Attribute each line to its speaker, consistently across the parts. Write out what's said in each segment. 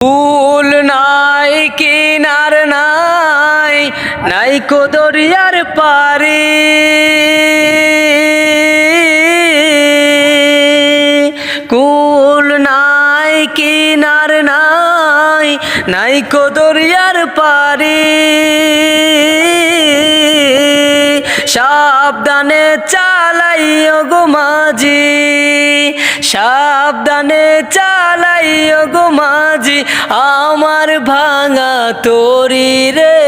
Speaker 1: ফুল নাই কিনার নাই নাই কোদরিয়ার পারে কুল নাই কিনার নাই নাই কোদরিয়ার পারে সাবধানে চালাইও গো মাঝি, সাবধানে চালাইও গো মাঝি, আমার ভাঙা তোরি রে,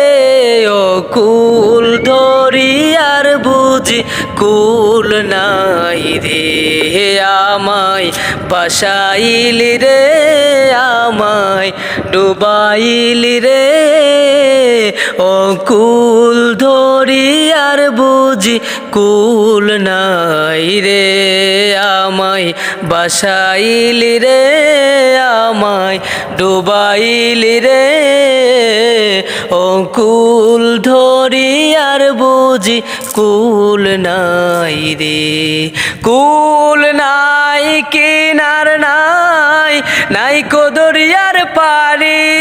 Speaker 1: ও কুল ধরি আর বুঝি কুল নাই রে, আমায় বাসাইলি রে, আমায় ডুবাইলি রে ও কুল ধরি আর বুঝি কুল নাই রে আমায়, বাসাইলি রে আমায়, ডুবাইলি রে। ও কুল ধরি আর বুঝি কুল নাই রে। কুল নাই, কিনার নাই নাই কোদরিয়ার পারি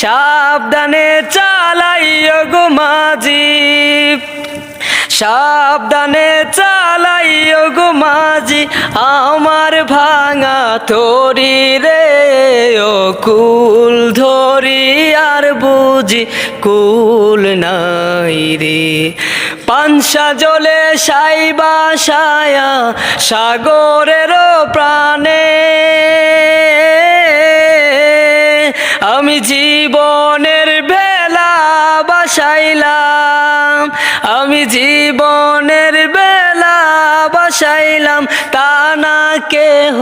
Speaker 1: সাবধানে চালাইও গো মাঝি। সাবধানে চালাইও গো মাঝি, আমার ভাঙা তোরি রে ও কুল ধরি আর বুঝি কুল নাই রে। পানসা জলে সাইবা সায়া সাগরের প্রাণে। আমি জীবনের বেলা বাসাইলাম। আমি জীবনের বেলা বাসাইলাম, তা না কেহ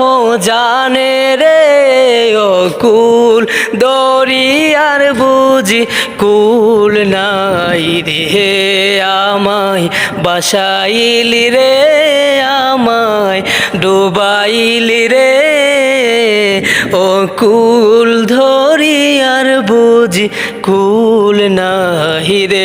Speaker 1: জানে রে ও কুল দরিয়ার বুঝি কুল নাই রে, আমায় বাসাইলি রে, আমায় ডুবাইলি রে। ও কুল ধরি বুঝি কুল নাহি রে।